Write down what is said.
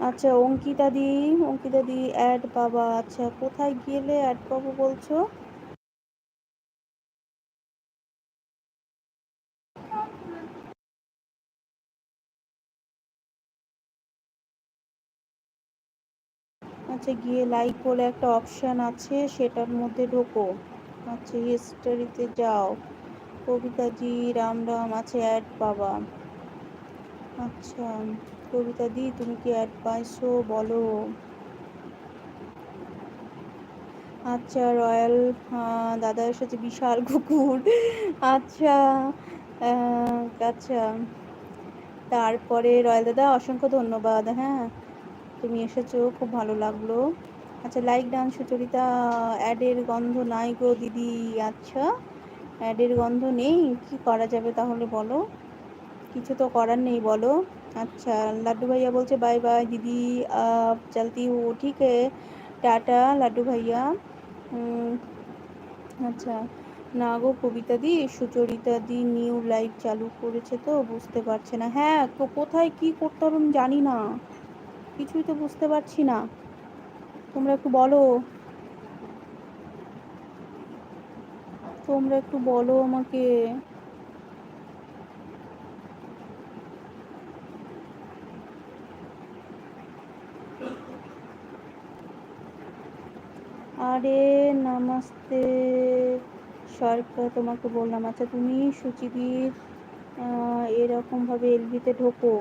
আচ্ছা অঙ্কিতা দি অঙ্কিতা দি, অ্যাড বাবা আচ্ছা কোথায় গেলে অ্যাড পাবো বলছো? আচ্ছা গিয়ে লাইক বলে একটা অপশান আছে, সেটার মধ্যে ঢোকো। আচ্ছা হিস্টোরিতে যাও। কবিতাজি, রাম রাম, আছে অ্যাড পাবা আচ্ছা। কবিতা দি, তুমি কি অ্যাড পাইছো বলো? আচ্ছা রয়্যাল দাদা এসেছে বিশাল কুকুর। আচ্ছা আচ্ছা। তারপরে রয়্যাল দাদা, অসংখ্য ধন্যবাদ হ্যাঁ। তুমি এসেছ, খুব ভালো লাগল। আচ্ছা লাইক ডান সুচরিতা অ্যাডের গন্ধ নাই গো দিদি। আচ্ছা অ্যাডের গন্ধ নেই, কি করা যাবে তাহলে বলো? কিছু তো করার নেই, বলো। अच्छा लड्डू भैया बोलते बाय बाय दीदी आप चलती हूँ ठीक है টাটা লাড্ডু ভাইয়া আচ্ছা না গো কবিতা দি সুচরিতা দি নিউ লাইভ চালু করেছে তো বুঝতে পারছে না হ্যাঁ তো কোথায় কি করতে হবে আমি জানি না কিছুই তো বুঝতে পারছি না তোমরা একটু বলো তোমরা একটু বলো আমাকে আরে নমস্তে। সরকার তোমাকে বললাম আচ্ছা তুমি সুচিবির এরকমভাবে এলবিতে ঢোকো।